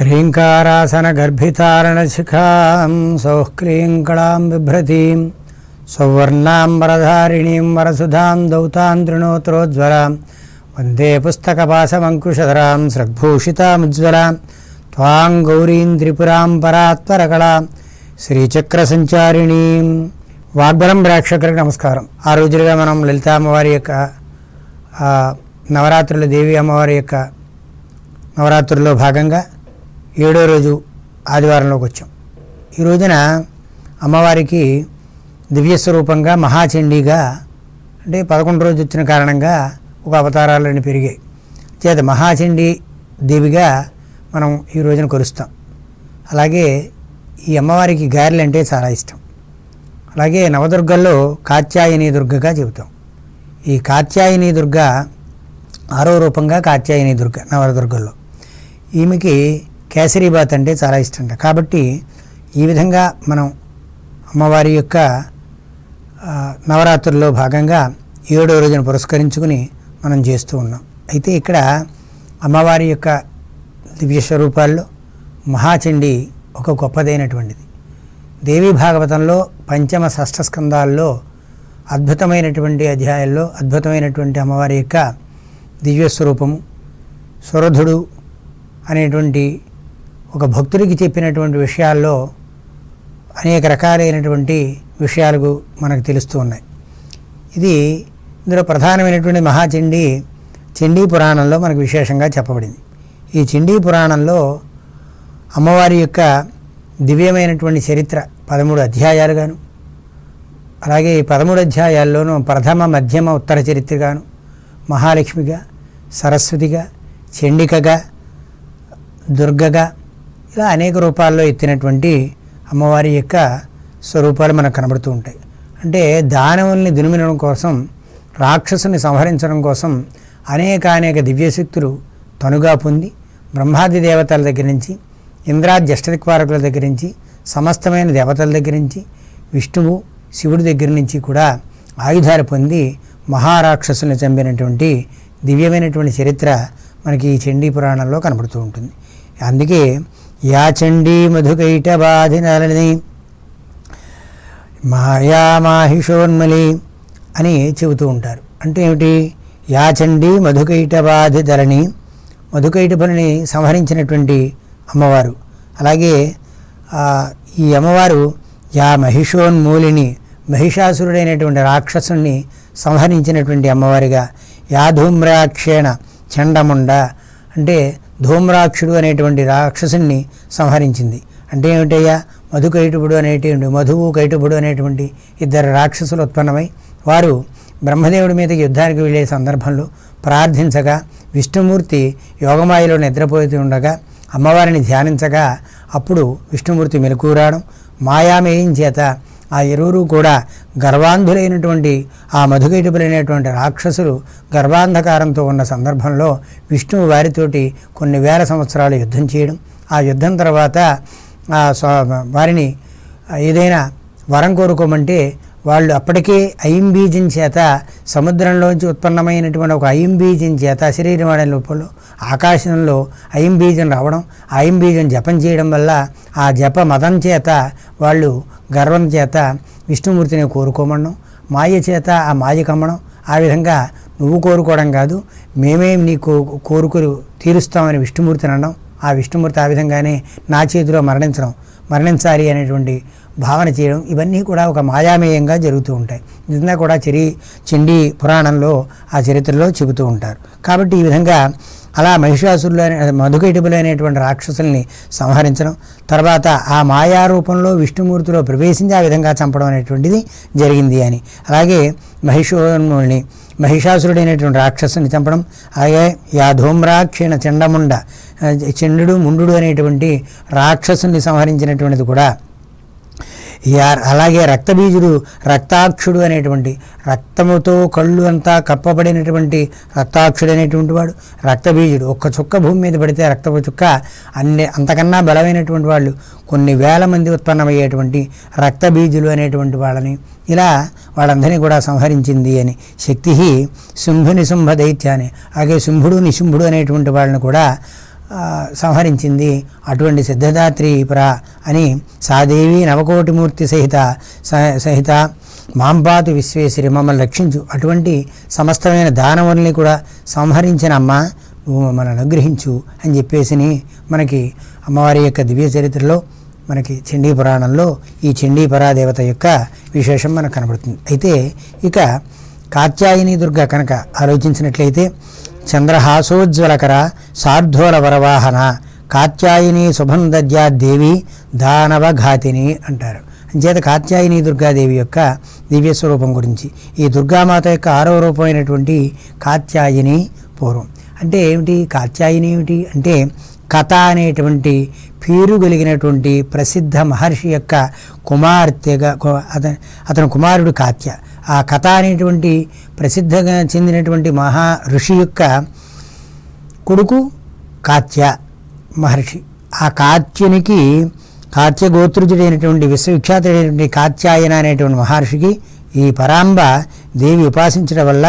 హ్రీంకారాసనగర్భితారణశిఖాం సౌఃక్లీంకళాం బిభ్రతీం సౌవర్ణాం వరధారిణీం వరసుధాం దౌతాం తృణోత్రోజ్వలాం వందే పుస్తకపాశమంకుశధరాం సృగ్భూషితాముజ్వలాం త్వాం గౌరీం త్రిపురాం పరాత్పరకళాం శ్రీచక్రసంచారిణీం వాగ్బలం ప్రేక్షకులకు నమస్కారం ఆ రోజులుగా మనం లలిత అమ్మవారి యొక్క నవరాత్రుల దేవి అమ్మవారి యొక్క నవరాత్రుల్లో భాగంగా ఏడో రోజు ఆదివారంలోకి వచ్చాం. ఈ రోజున అమ్మవారికి దివ్య స్వరూపంగా మహాచండీగా అంటే పదకొండు రోజు వచ్చిన కారణంగా ఒక అవతారాలన్నీ పెరిగాయి. చేత మహాచండీ దేవిగా మనం ఈ రోజున కొలుస్తాం. అలాగే ఈ అమ్మవారికి గారెలు అంటే చాలా ఇష్టం. అలాగే నవదుర్గల్లో కాత్యాయని దుర్గగా చెబుతాం. ఈ కాత్యాయని దుర్గ ఆరో రూపంగా కాత్యాయని దుర్గ నవదుర్గల్లో. ఈమెకి కేసరీబాత్ అంటే చాలా ఇష్టంట. కాబట్టి ఈ విధంగా మనం అమ్మవారి యొక్క నవరాత్రుల్లో భాగంగా ఏడో రోజున పురస్కరించుకుని మనం చేస్తూ ఉన్నాం. అయితే ఇక్కడ అమ్మవారి యొక్క దివ్య స్వరూపాల్లో మహాచండి ఒక గొప్పదైనటువంటిది. దేవీ భాగవతంలో పంచమ షష్ఠ స్కందాల్లో అద్భుతమైనటువంటి అధ్యాయాల్లో అద్భుతమైనటువంటి అమ్మవారి యొక్క దివ్య స్వరూపము సురధుడు అనేటువంటి ఒక భక్తుడికి చెప్పినటువంటి విషయాల్లో అనేక రకాలైనటువంటి విషయాలు మనకు తెలుస్తూ ఉన్నాయి. ఇది ఇందులో ప్రధానమైనటువంటి మహాచండీ చండీ పురాణంలో మనకు విశేషంగా చెప్పబడింది. ఈ చండీ పురాణంలో అమ్మవారి యొక్క దివ్యమైనటువంటి చరిత్ర పదమూడు అధ్యాయాలుగాను అలాగే ఈ పదమూడు అధ్యాయాల్లోనూ ప్రథమ మధ్యమ ఉత్తర చరిత్రగాను మహాలక్ష్మిగా సరస్వతిగా చండికగా దుర్గగా ఇలా అనేక రూపాల్లో ఎత్తినటువంటి అమ్మవారి యొక్క స్వరూపాలు మనకు కనబడుతూ ఉంటాయి. అంటే దానవుల్ని దునిమినడం కోసం రాక్షసుని సంహరించడం కోసం అనేక అనేక దివ్యశక్తులు తనుగా పొంది బ్రహ్మాది దేవతల దగ్గర నుంచి ఇంద్రాది అష్టదిక్వారకుల దగ్గర నుంచి సమస్తమైన దేవతల దగ్గర నుంచి విష్ణువు శివుడి దగ్గర నుంచి కూడా ఆయుధాలు పొంది మహారాక్షసుని చంపినటువంటి దివ్యమైనటువంటి చరిత్ర మనకి ఈ చండీ పురాణంలో కనబడుతూ ఉంటుంది. అందుకే యా చండీ మాయామాహిషోన్మలి అని చెబుతూ ఉంటారు. అంటే ఏమిటి? యా చండీ మధుకైట పనిని మధుకైటపుని సంహరించినటువంటి అమ్మవారు. అలాగే ఈ అమ్మవారు యా మహిషోన్మూలిని మహిషాసురుడైనటువంటి రాక్షసుని సంహరించినటువంటి అమ్మవారిగా యా ధూమ్రాక్షేణ చండముండ అంటే ధూమ్రాక్షుడు అనేటువంటి రాక్షసుని సంహరించింది. అంటే ఏమిటయ్యా? మధు కైటుబుడు అనేటువంటి మధువు కైటుబుడు అనేటువంటి ఇద్దరు రాక్షసులు ఉత్పన్నమై వారు బ్రహ్మదేవుడి మీదకి యుద్ధానికి వెళ్ళే సందర్భంలో ప్రార్థించగా విష్ణుమూర్తి యోగమాయలో నిద్రపోతూ ఉండగా అమ్మవారిని ధ్యానించగా అప్పుడు విష్ణుమూర్తి మెలకూరాడం మాయామేయం చేత ఆ ఇరువురు కూడా గర్వాంధులైనటువంటి ఆ మధుకైటపులైనటువంటి రాక్షసులు గర్భాంధకారంతో ఉన్న సందర్భంలో విష్ణువు వారితోటి కొన్ని వేల సంవత్సరాలు యుద్ధం చేయడం. ఆ యుద్ధం తర్వాత వారిని ఏదైనా వరం కోరుకోమంటే వాళ్ళు అప్పటికే అయింబీజం చేత సముద్రంలోంచి ఉత్పన్నమైనటువంటి ఒక అయింబీజం చేత శరీరవాడ లోపల ఆకాశంలో అయింబీజం రావడం ఆ అయింబీజం జపం చేయడం వల్ల ఆ జప మదం చేత వాళ్ళు గర్వం చేత విష్ణుమూర్తిని కోరుకోమడం మాయ చేత ఆ మాయ కమ్మడం ఆ విధంగా నువ్వు కోరుకోవడం కాదు మేమే నీ కో కోరుకులు తీరుస్తామని విష్ణుమూర్తిని అనడం ఆ విష్ణుమూర్తి ఆ విధంగానే నా చేతిలో మరణించడం మరణించాలి అనేటువంటి భావన చేయడం ఇవన్నీ కూడా ఒక మాయామేయంగా జరుగుతూ ఉంటాయి. నిజంగా కూడా చిరి చిండి పురాణంలో ఆ చరిత్రలో చెబుతూ ఉంటారు. కాబట్టి ఈ విధంగా అలా మహిషాసురులు అనే అనేటువంటి రాక్షసుల్ని సంహరించడం తర్వాత ఆ మాయా రూపంలో విష్ణుమూర్తిలో ప్రవేశించి ఆ విధంగా చంపడం అనేటువంటిది జరిగింది అని. అలాగే మహిషోన్ముని మహిషాసురుడైనటువంటి రాక్షసుని చంపడం అలాగే యా ధూమ్రాక్షిణ చండముండ చండు చండుడు ముండు అనేటువంటి రాక్షసుని సంహరించినటువంటిది కూడా యా- అలాగే రక్తబీజుడు రక్తాక్షుడు అనేటువంటి రక్తముతో కళ్ళు అంతా కప్పబడినటువంటి రక్తాక్షుడు అనేటువంటి వాడు రక్తబీజుడు. ఒక్క చుక్క భూమి మీద పడితే రక్తపు చుక్క అన్ని అంతకన్నా బలమైనటువంటి వాళ్ళు కొన్ని వేల మంది ఉత్పన్నమయ్యేటువంటి రక్తబీజులు అనేటువంటి వాళ్ళని ఇలా వాళ్ళందరినీ కూడా సంహరించింది అని. శక్తి శుంభు నిశుంభ దైత్యాన్ని అలాగే శుంభుడు నిశుంభుడు అనేటువంటి వాళ్ళని కూడా సంహరించింది. అటువంటి సిద్ధదాత్రి పుర అని సాదేవి నవకోటిమూర్తి సహిత స- సహిత మాంపాతు విశ్వేశ్వరి మమ్మల్ని రక్షించు. అటువంటి సమస్తమైన దానవుల్ని కూడా సంహరించిన అమ్మ నువ్వు అనుగ్రహించు అని చెప్పేసి మనకి అమ్మవారి యొక్క దివ్య చరిత్రలో మనకి చండీ పురాణంలో ఈ చండీ పరాదేవత యొక్క విశేషం మనకు కనబడుతుంది. అయితే ఇక కాత్యాయని దుర్గ కనుక ఆలోచించినట్లయితే చంద్రహాసోజ్వలకర సార్ధోల వరవాహన కాత్యాయని శుభం దేవి దానవఘాతిని అంటారు. అంచేత కాత్యాయని దుర్గాదేవి యొక్క దివ్య స్వరూపం గురించి. ఈ దుర్గామాత యొక్క ఆరవ రూపమైనటువంటి కాత్యాయని పూర్వం. అంటే ఏమిటి? కాత్యాయని ఏమిటి? అంటే కథ అనేటువంటి పేరు కలిగినటువంటి ప్రసిద్ధ మహర్షి యొక్క కుమార్తెగా అతని అతని కుమారుడు కాత్య. ఆ కథ అనేటువంటి ప్రసిద్ధంగా చెందినటువంటి మహా ఋషి యొక్క కొడుకు కాత్య మహర్షి. ఆ కాత్యునికి కాత్య గోత్రుజుడైనటువంటి విశ్వవిఖ్యాతుడైనటువంటి కాత్యాయన అనేటువంటి మహర్షికి ఈ పరాంబ దేవి ఉపాసించడం వల్ల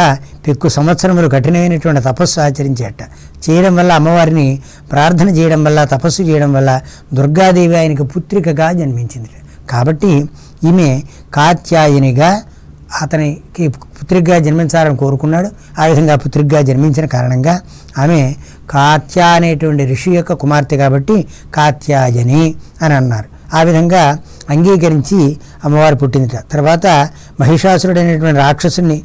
పెక్కు సంవత్సరములు కఠినమైనటువంటి తపస్సు ఆచరించేట. చేయడం వల్ల అమ్మవారిని ప్రార్థన చేయడం వల్ల తపస్సు చేయడం వల్ల దుర్గాదేవి ఆయనకు పుత్రికగా జన్మించింది కాబట్టి ఈమె కాత్యాయనిగా అతనికి పుత్రికగా జన్మించాలని కోరుకున్నాడు. ఆ విధంగా పుత్రికగా జన్మించిన కారణంగా ఆమె కాత్య అనేటువంటి ఋషి యొక్క కుమార్తె కాబట్టి కాత్యాయని అని అన్నారు. ఆ విధంగా అంగీకరించి అమ్మవారు పుట్టిందిట. తర్వాత మహిషాసురుడైనటువంటి రాక్షసుని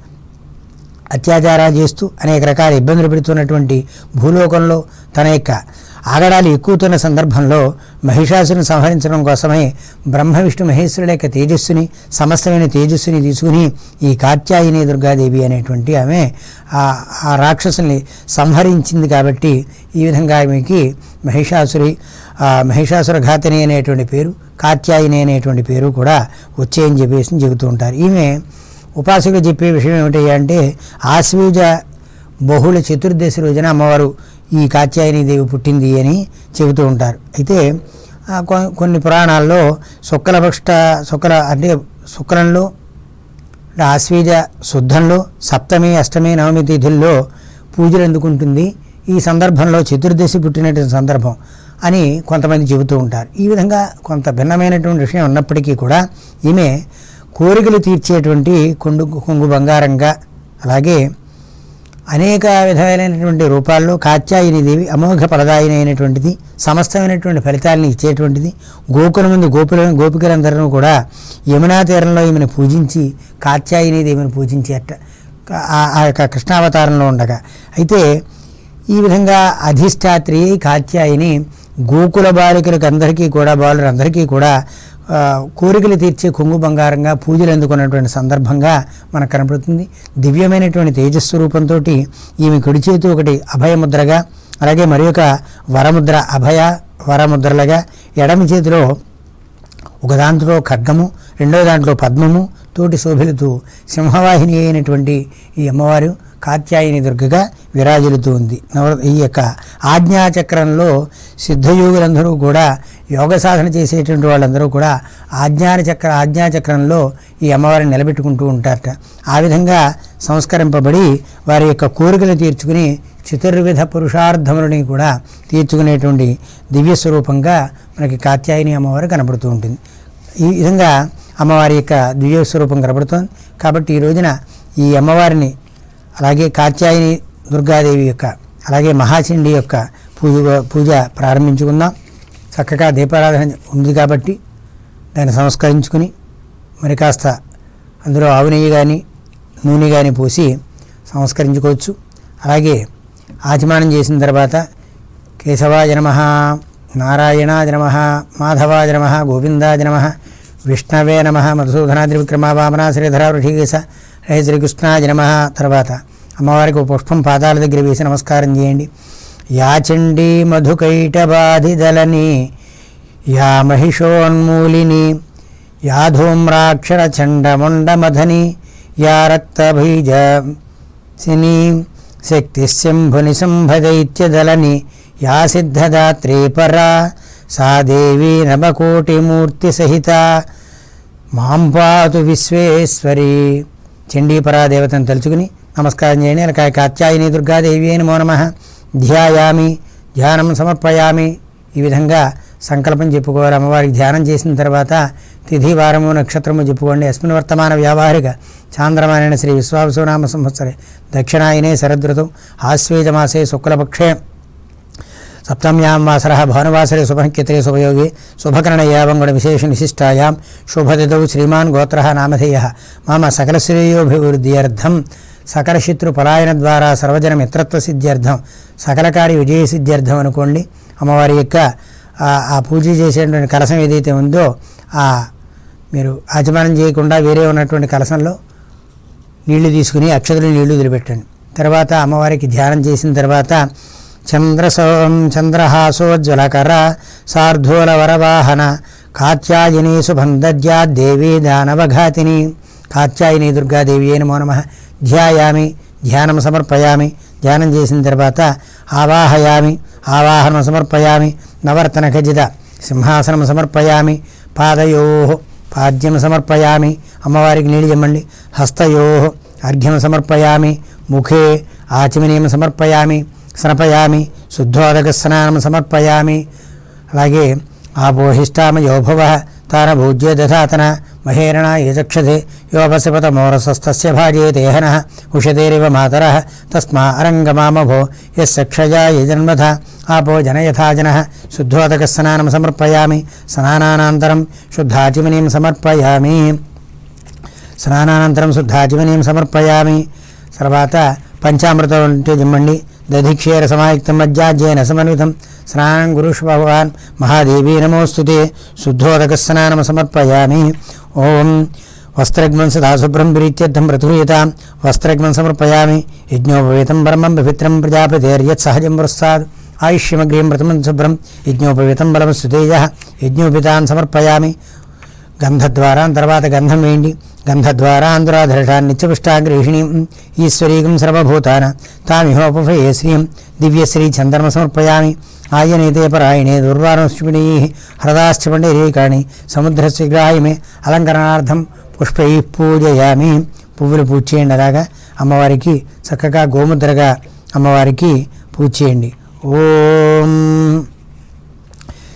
అత్యాచారాలు చేస్తూ అనేక రకాల ఇబ్బందులు పెడుతున్నటువంటి భూలోకంలో తన యొక్క ఆగడాలు ఎక్కువతున్న సందర్భంలో మహిషాసుని సంహరించడం కోసమే బ్రహ్మ విష్ణు మహేశ్వరుల యొక్క తేజస్సుని సమస్తమైన తేజస్సుని తీసుకుని ఈ కాత్యాయని దుర్గాదేవి అనేటువంటి ఆమె ఆ- రాక్షసుని సంహరించింది కాబట్టి ఈ విధంగా ఆమెకి మహిషాసురి ఆ మహిషాసుర ఘాతని అనేటువంటి పేరు కాత్యాయని అనేటువంటి పేరు కూడా వచ్చాయని చెప్పేసి చెబుతూ ఉంటారు. ఈమె ఉపాసకులు చెప్పే విషయం ఏమిటి అంటే ఆశ్వీజ బహుళ చతుర్దశి రోజున అమ్మవారు ఈ కాత్యాయని దేవి పుట్టింది అని చెబుతూ ఉంటారు. అయితే కొన్ని పురాణాల్లో శుక్లపక్ష శుక్ల అంటే శుక్రంలో ఆశ్వీజ శుద్ధంలో సప్తమి అష్టమి నవమి తిథుల్లో పూజలు ఎందుకుంటుంది? ఈ సందర్భంలో చతుర్దశి పుట్టినటువంటి సందర్భం అని కొంతమంది చెబుతూ ఉంటారు. ఈ విధంగా కొంత భిన్నమైనటువంటి విషయం ఉన్నప్పటికీ కూడా ఈమె కోరికలు తీర్చేటువంటి కొండు కొంగు బంగారంగా అలాగే అనేక విధమైనటువంటి రూపాల్లో కాత్యాయని దేవి అమోఘ ఫలదాయిని అయినటువంటిది సమస్తమైనటువంటి ఫలితాలను ఇచ్చేటువంటిది. గోకుల ముందు గోపుల గోపికలందరూ కూడా యమునా తీరంలో ఈమెను పూజించి కాత్యాయని దేవిని పూజించేట ఆ- ఆ యొక్క కృష్ణావతారంలో ఉండగా. అయితే ఈ విధంగా అధిష్టాత్రి కాత్యాయిని గోకుల బాలికలకు అందరికీ కూడా బాలురందరికీ కూడా కోరికలు తీర్చే కొంగు బంగారంగా పూజలు అందుకున్నటువంటి సందర్భంగా మనకు కనపడుతుంది. దివ్యమైనటువంటి తేజస్సు రూపంతో ఈమె కుడి చేతి ఒకటి అభయముద్రగా అలాగే మరి ఒక వరముద్ర అభయ వరముద్రలుగా ఎడమ చేతిలో ఒక దాంట్లో ఖడ్గము రెండో దాంట్లో పద్మము తోటి శోభిలుతూ సింహవాహిని అయినటువంటి ఈ అమ్మవారు కాత్యాయని దుర్గగా విరాజిల్లుతూ ఉంది. నవ ఈ యొక్క ఆజ్ఞాచక్రంలో సిద్ధయోగులందరూ కూడా యోగ సాధన చేసేటువంటి వాళ్ళందరూ కూడా ఆజ్ఞాన చక్ర ఆజ్ఞాచక్రంలో ఈ అమ్మవారిని నిలబెట్టుకుంటూ ఉంటారట. ఆ విధంగా సంస్కరింపబడి వారి యొక్క కోరికలు తీర్చుకుని చతుర్విధ పురుషార్థములని కూడా తీర్చుకునేటువంటి దివ్య స్వరూపంగా మనకి కాత్యాయని అమ్మవారు కనబడుతూ ఉంటుంది. ఈ విధంగా అమ్మవారి యొక్క దివ్య స్వరూపం కనబడుతోంది. కాబట్టి ఈ రోజున ఈ అమ్మవారిని అలాగే కాత్యాయని దుర్గాదేవి యొక్క అలాగే మహాచండి యొక్క పూజ పూజ ప్రారంభించుకుందాం. చక్కగా దీపారాధన ఉంది కాబట్టి దాన్ని సంస్కరించుకుని మరి కాస్త అందులో ఆవు నెయ్యి కానీ నూనె కానీ పోసి సంస్కరించుకోవచ్చు. అలాగే ఆచమానం చేసిన తర్వాత కేశవాయ నమ నారాయణాయ నమ మాధవాయ నమ గోవిందాయ నమ విష్ణవే నమ మధుసూదనాద్రి విక్రమ వామన శ్రీధర వృషికేశ హే శ్రీకృష్ణాయ నమ తర్వాత అమ్మవారికి పుష్పం పాదాల దగ్గర వేసి నమస్కారం చేయండి. యాచండీ మధుకైటబాధిదలని యా మహిషోన్మూలిని యా ధూమ్రాక్షర చండముండమధని యా రక్తబీజ సినీ శక్తిశంభుని సంభదైత్యదలని యా సిద్ధదాత్రే పరా సా దేవీ నవకోటిమూర్తి సహిత మాం పాతు విశ్వేశ్వరి. చండీపరా దేవతను తలుచుకుని నమస్కారం చేయండి. అలాగే కాత్యాయని దుర్గాదేవి అని మో నమ. ధ్యాయామి ధ్యానం సమర్పయామి. ఈ విధంగా సంకల్పం చెప్పుకోవాలి. అమ్మవారికి ధ్యానం చేసిన తర్వాత తిథి వారము నక్షత్రము చెప్పుకోండి. అస్మిన్ వర్తమాన వ్యావహారిక చాంద్రమానైన శ్రీ విశ్వావసునామ సంవత్సరే. దక్షిణాయనే శరదృతం ఆశ్వేజమాసే శుక్లపక్షే. సప్తమ్యాం వాసర భానువాసరే శుభంకిత్రే శుభయోగి. శుభకరణ యావంగుణ విశేష విశిష్టాయాం శుభదిదౌ శ్రీమాన్ గోత్ర నామధేయ. మమ సకలశ్రేయోభివృద్ధ్యర్థం సకలశత్రు పలాయన ద్వారా సర్వజన మిత్రత్వ సిద్ధ్యర్థం సకలకారి విజయ సిద్ధ్యర్థం అనుకోండి. అమ్మవారి యొక్క ఆ- పూజ చేసేటువంటి కలసం ఏదైతే ఉందో ఆ మీరు ఆచమనం చేయకుండా వేరే ఉన్నటువంటి కలసంలో నీళ్ళు తీసుకుని అక్షతలు నీళ్ళు వదిలిపెట్టండి. తర్వాత అమ్మవారికి ధ్యానం చేసిన తర్వాత చంద్రసోం చంద్రహాసోజ్వలకర సార్ధూల వరవాహన కాత్యాయని శుభందజ్యా దేవీ దానవఘాతిని కాత్యాయని దుర్గాదేవి ఏ నమో నమ. ధ్యాయామి ధ్యానం సమర్పయామి ధ్యానం చేసిన తర్వాత ఆవాహయామి ఆవాహనం సమర్పయామి నవర్తన ఖజిత సింహాసనం సమర్పయామి పాదయో పాద్యం సమర్పయామి అమ్మవారికి నీళ్ళు చెమ్మండి హస్తయో అర్ఘ్యం సమర్పయామి ముఖే ఆచమనీయం సమర్పయామి స్నపయామి శుద్ధోదక స్నానం సమర్పయామి అలాగే ఆపోహిష్టామ యోభవ తాన భూజ్య దధాతన మహేరణ యజక్షతే యోపసిపత మోరసస్తస్య భాజే దేహన ఉషతేరివ మాతర తస్మా అరంగమామభో యస్య క్షయా యజన్మథ ఆపో జనయథా జన శుద్ధోదక స్నానం సమర్పయామి స్నానానంతరం శుద్ధాచిమనీం సమర్పయామి స్నానానంతరం శుద్ధాచిమనీం సమర్పయామి తర్వాత పంచామృతం ఉంటే జిమ్మండి దధిక్షేర సమాయుక్తం మజ్జాజ్యేన సమన్వితం స్నానం గురుష్ భగవాన్ మహాదేవీ నమోస్తుతే శుద్ధోదక స్నానం సమర్పయామి ఓం వస్త్రగ్మం సదా ప్రీత్యర్థం ప్రతుర్యతాం వస్త్రగ్మం సమర్పయామి. యజ్ఞోపవేతం పరమం పవిత్రం ప్రజాపతిర్యత్ సహజం పురస్సాద్. ఆయుష్యమగ్రీం ప్రథమం శుభ్రం యజ్ఞోపవేతం బలం సుతేజ యజ్ఞోపితాన్ సమర్పయామి. గంధద్వారాం తర్వాత గంధం వేయండి. గంధద్వారా గంధద్వారాంధ్రాధరషాన్ నిత్యపుష్టాగ్రేషిణీం ఈశ్వరీకం సర్వభూతాన తామిహోపఫయే శ్రీం దివ్యశ్రీ చంద్రమ సమర్పయామి. ఆయనేతే పరాయణే దుర్వారశ్విణీ హ్రదాశ్చ పండేరీకాణి సముద్రస్య గ్రాహ్యమే అలంకరణార్థం పుష్పై పూజయామి పువ్వులు పూజ చేయండి అలాగా. అమ్మవారికి చక్కగా గోముద్రగా అమ్మవారికి పూజ చేయండి ఓం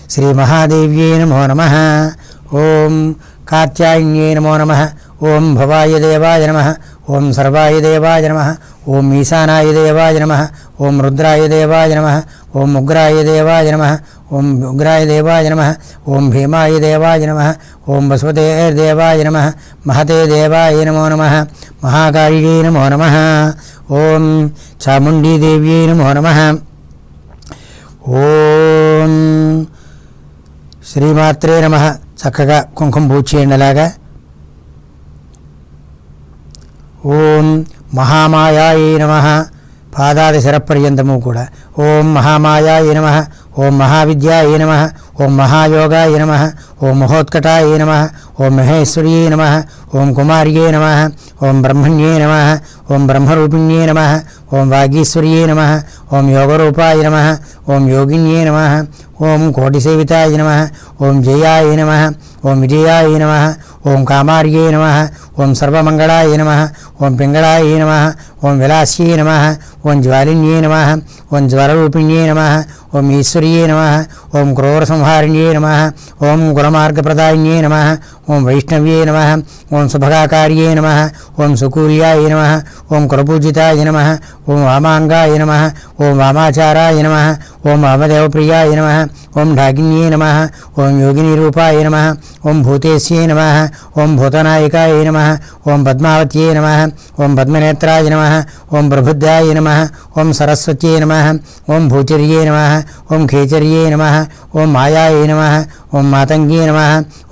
శ్రీ మహాదేవ్యై నమో నమ. ఓం కాత్యాయన్యై నమో నమ. ఓం భవాయ దేవాయ నమ. ఓం సర్వాయ దేవాయ నమ. ఓం ఈశానాయ దేవాయ నమ. ఓం రుద్రాయ దేవాయ నమ. ఓం ఉగ్రాయ దేవాయ నమ ఓం ఉగ్రాయ దేవాయ నమ ఓం భీమాయ దేవాయ నమ ఓం వసుపతే దేవాయ నమ మహతే దేవాయ నమో నమ మహాకాళియై నమో నమ ఓం చాముండీదేవ్యై నమో నమ ఓం శ్రీమాత్రే నమ చక్కగా కుంకుమ పూజ చేయండి అలాగా ఓం మహామాయాయ నమ పాదాది శరపర్యంతము కూడా ఓం మహామాయా ఏ నమ ఓం మహావిద్యా ఏ నమ ఓం మహాయోగా ఏ నమ ఓం మహోత్కటాయ నమ ఓం మహేశ్వర్యే నమ ఓం కుమార్యే నమ ఓం బ్రహ్మణ్యే నమ ఓం బ్రహ్మరూపిణ్యే నమ ఓం వాగీశ్వర్యే నమ ఓం యోగరూపాయ నమ ఓం యోగిన్యే నమ ఓం కోటిసేవితాయ నమ ఓం జయాయ నమ ఓం విజయాయ నమ ఓం కామార్యే నమ ఓం సర్వమంగళాయ నమ ఓం పింగళాయ నమ ఓం విలాస్యే నమ ఓం జ్వాలిన్యే నమ ఓం జ్వరరూపిణ్యై నమ ఓం ఈశ్వర్యే నమ ఓం క్రూరసంహారిణ్యై నమ ఓం గుణమార్గప్రదాయిన్యై నమ ఓం వైష్ణవ్యే నమ ఓం శుభగాకార్యై నమ ఓం సుకూల్యాయ నమ ఓం కులపూజితాయ నమ ఓం వామాంగాయ నమ ఓం వామాచారాయ నమ ఓం వామదేవప్రియాయ నమ ఓం ఢాగిన్యే నమ ఓం యోగినీరూపాయ నమ ఓం భూతేశ్యే నమ ఓం భూతనాయికాయ నమ ఓం పద్మావత్యై నమ ఓం పద్మనేత్రాయ నమ ఓం ప్రబుద్ధాయ నమ ఓం సరస్వత్యై నమ ఓం భూచర్యై నమ ఓం ఖేచర్యై నమ ఓం మాయాయ నమ ఓం మాతంగీ నమ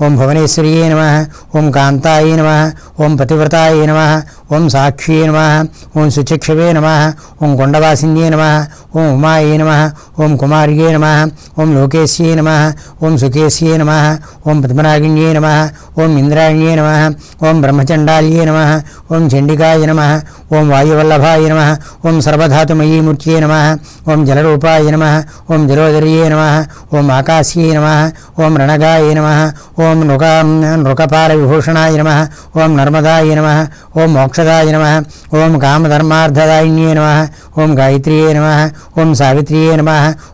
ఓం భువనేశ్వర్యై నమ ఓం కాంతాయ నమ ఓం పతివ్రతాయ నమ ఓం సాక్ష్యే నమ ఓం సుచక్షవే నమ ఓం కొండవాసిన్యే నమ ఓం ఉమాయే నమ ఓం కుమార్యే నమ ఓం లోకేశ్యే నమ ఓం సుకేశ్యే నమ ఓం పద్మనాగిన్యే నమ ఓం ఇంద్రాణ్యే నమ ఓం బ్రహ్మచండాల్యే నమ ఓం చండికాయ నమ ఓం వాయువల్లభాయ నమ ఓం సర్వధాతుమయీమూర్త్యే నమ ఓం జలరూపాయ నమ ఓం జలోదర్యే నమ ఓం ఆకాశ్యే నమ ఓం రణగాయ నమ ఓం నృక నృకపాల విభూషణాయ నమ ఓం నర్మదాయ నమ ఓం మోక్షదాయ నమ ఓం కామధర్మార్థదాయిన్యే నమ ఓం గాయత్రియే నమ ఓం సావిత్రియే నమ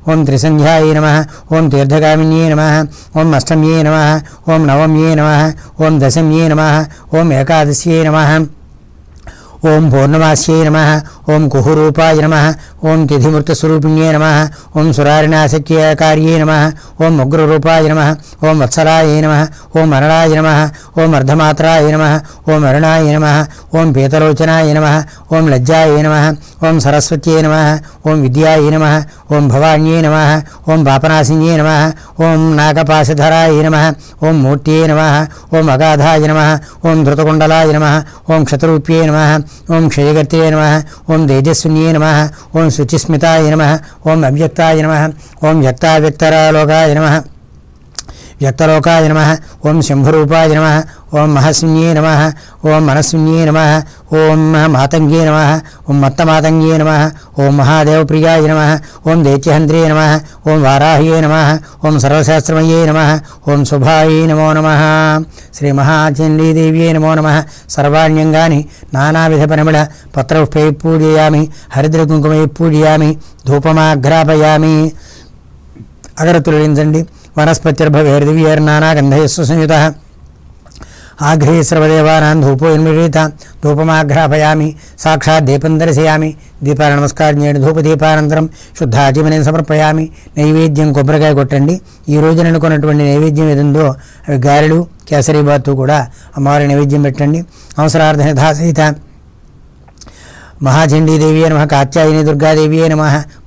ఓం త్రిసంధ్యాయ నమ ఓం తీర్థగామిన్యే నమ ఓం అష్టమ్యే నమ ఓం నవమ్యే నమ ఓం దశమ్యే నమ ఓం ఏకాదశ్యే నమ ఓం పూర్ణమాస్యై నమ. ఓం కుహురూపాయ నమ ఓం తిథిమూర్తస్వరూపిణ్యే నమ ఓం సురారిణాశక్యకార్యే నమ ఓం ఉగ్రరూపాయ నమ ఓం వత్సలాయ నమ ఓం అరణాయ నమ ఓం అర్ధమాత్రాయ నమ ఓం అరుణాయ నమ ఓం పీతలోచనాయ నమ ఓం లజ్జాయ నమ ఓం సరస్వత్యే నమ ఓం విద్యాయ నమ ఓం భవాన్యే నమ ఓం పాపనాశిన్యే నమ ఓం నాగపాశధరాయ నమ ఓం మూర్త్యే నమ ఓం అగాధాయ నమ ఓం ధృతకుండలాయ నమ ఓం క్షతరూప్యే నమ ఓం క్షయగర్తే నమ ఓం ఓం తేజస్విన్యే నమ ఓం శుచిస్మితాయ నమ ఓం అవ్యక్తాయ నమ ఓం వ్యక్తావ్యక్తరాలోకాయ నమ వ్యక్తలోకాయ నమ ఓం శంభురూపాయ నమ ఓం మహస్విన్యే నమ ఓం మనశూన్యే నమ ఓం మాతంగే నమ ఓం మత్తమాతంగే నమ ఓం మహాదేవప్రియాయ నమ ఓం దైత్యహంత్రే నమ ఓం వారాహ్యే నమ ఓం సర్వశాస్త్రమయ్యే నమ ఓం శుభాయే నమో నమ. శ్రీ మహాచండీదేవ్యే నమో నమ. సర్వాణ్యంగాని నానావిధ పరిమళ పత్రపుష్పై పూజయామి హరిద్రకుంకుమై పూజయామి ధూపమాఘ్రాపయామి అగరతులించండి వనస్పతిర్భవేర్దివ్యేర్నానా గంధయస్సు సంయుత ఆఘ్రే సర్వదేవానాం ధూపోన్మిళీత ధూపమాఘ్రాపయామి సాక్షాత్ దీపం దర్శయామి దీపాల నమస్కారం చేయండి ధూపదీపానంతరం శుద్ధ సమర్పయామి నైవేద్యం కొబ్బరికాయ కొట్టండి ఈ రోజున అనుకున్నటువంటి నైవేద్యం ఏదుందో అవి గారెలు కేసరీబాతు కూడా అమ్మవారి నైవేద్యం పెట్టండి. అవసరార్థ యథాసహిత మహాచండీదేవి నమ కాత్యాయని దుర్గాదేవి నమ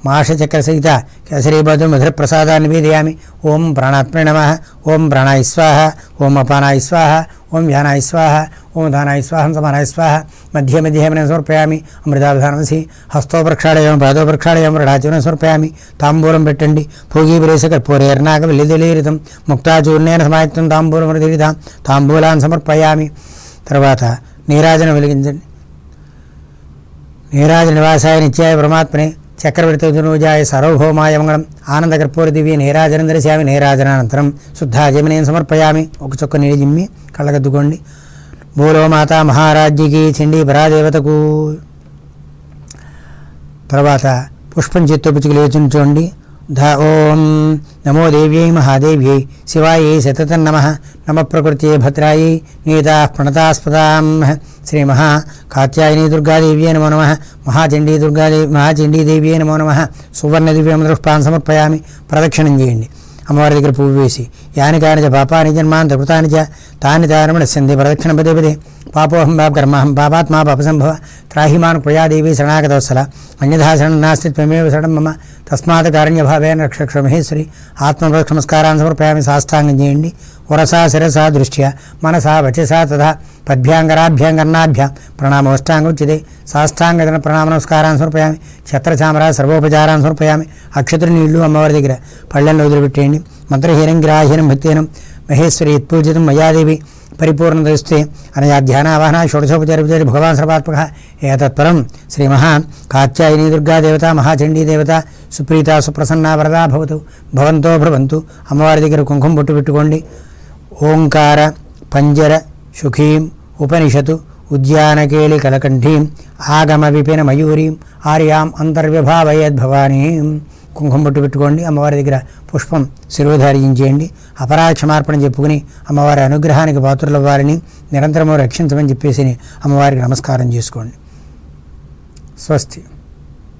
మాషచక్ర సహిత కేసరీబాదు మధురప్రసాదా వేదయామి. ఓం ప్రాణాత్మ నమ ఓం ప్రాణాయ స్వాహ ఓం అపానాయ స్వాహ ఓం ధ్యానాయ స్వాహ ఓం దానాయ స్వాహం సమానాయ స్వాహ. మధ్య మధ్య సమర్పయామి? అమృతాభిధానమసి హస్తో ప్రక్షాళయం పాదో ప్రక్షాళయం రడాచూర్ణం సమర్పయామి. తాంబూలం పెట్టండి. భోగీపురేశ కర్పూరేర్నాక వెల్లిదలీరితం. ముక్తాచూర్ణేన సమాయుక్తం తాంబూలం మృదిరితాం తాంబూలాన్ని సమర్పయామి. తర్వాత నీరాజన వెలిగించండి. నీరాజ నివాసాయ నిత్యాయ పరమాత్మనే చక్రవర్తి ధనుజాయ సార్వభౌమాయ మంగళం ఆనంద కర్పూర దివ్య నీరాజనం దర్శయామి. నీరాజనానంతరం శుద్ధ జమినేం సమర్పయామి. ఒక చొక్క నీళ్ళు జిమ్మి కళ్ళగద్దుకోండి. భూలో మాత మహారాజ్యకి చండీ పరాదేవతకు. తర్వాత పుష్పం చేత్తో పుచ్చుకు లేచుంచోండి. ధ ఓం నమో దేవ్యై మహాదేవ్యై శివాయై సతతం నమ నమ ప్రకృత్యై భద్రాయై. నీతా ప్రణతాస్పదాం శ్రీ మహా కాత్యాయని దుర్గాదేవ్యై నమో నమ మహాచండీ దుర్గాదేవి మహాచండీదేవ్యై నమో నమ సువర్ణ దివ్యమృష్పాన్ సమర్పయామి ప్రదక్షిణం చేయండి. అమ్మవారి దగ్గర పువ్వు వేసి యాని కానిచ పాపాని జన్మాంత కృతాని చ తాని తారమణ సంధి ప్రదక్షిణ పదే పదే పాపోహం పాప కర్మహం పాపాత్మా పాపసంభవ త్రాహిమాన్ ప్రయాదేవి శరణాగతవత్సల అన్యథాశరణం నాస్తి త్వమేవ శరణం మమ తస్మాత్ కారణ్యభావేన రక్షక్ష మహేశ్వరి ఆత్మరక్ష నమస్కారాన్ని సమర్పయామి సాష్టాంగం చేయండి వరసా శిరసా దృష్ట్యా మనసా వచసా తథా పద్భ్యాంగరాభ్యాం కర్ణాభ్యాం ప్రణామోష్టాంగం ఉచ్యతే సాష్టాంగదన ప్రణామ నమస్కారాన్ని సమర్పయామి ఛత్రచామర సర్వోపచారాన్ని సమర్పయామి అక్షతులు నీళ్ళు అమ్మవారి దగ్గర పళ్ళెంలో వదిలిపెట్టేయండి మంత్రహీనం గ్రాహీనం భక్తీనం మహేశ్వరి యత్పూజితం మయాదేవి పరిపూర్ణదస్తే అనయా ధ్యానావాహన షోడశోపచారి భగవాన్ సర్వాత్మక ఏతత్పరం శ్రీ మహా కాత్యాయని దుర్గాదేవత మహాచండీదేవత సుప్రీత సుప్రసన్న వరదా భవతు భవంతో భ్రవంతు అమ్మవారి దగ్గర కుంకుమ బొట్టు పెట్టుకోండి। ఓంకార పంజర సుఖీం ఉపనిషతు ఉద్యానకేళి కలకంఠీం ఆగమ విపిన మయూరీం ఆర్యాం అంతర్విభావయద్భవానీం కుంకుమ బొట్టు పెట్టుకోండి అమ్మవారి దగ్గర పుష్పం శిరోధారించేయండి అపరాధ క్షమార్పణ చెప్పుకుని అమ్మవారి అనుగ్రహానికి పాత్రులవ్వాలని నిరంతరము రక్షించమని చెప్పేసి అమ్మవారికి నమస్కారం చేసుకోండి. స్వస్తి.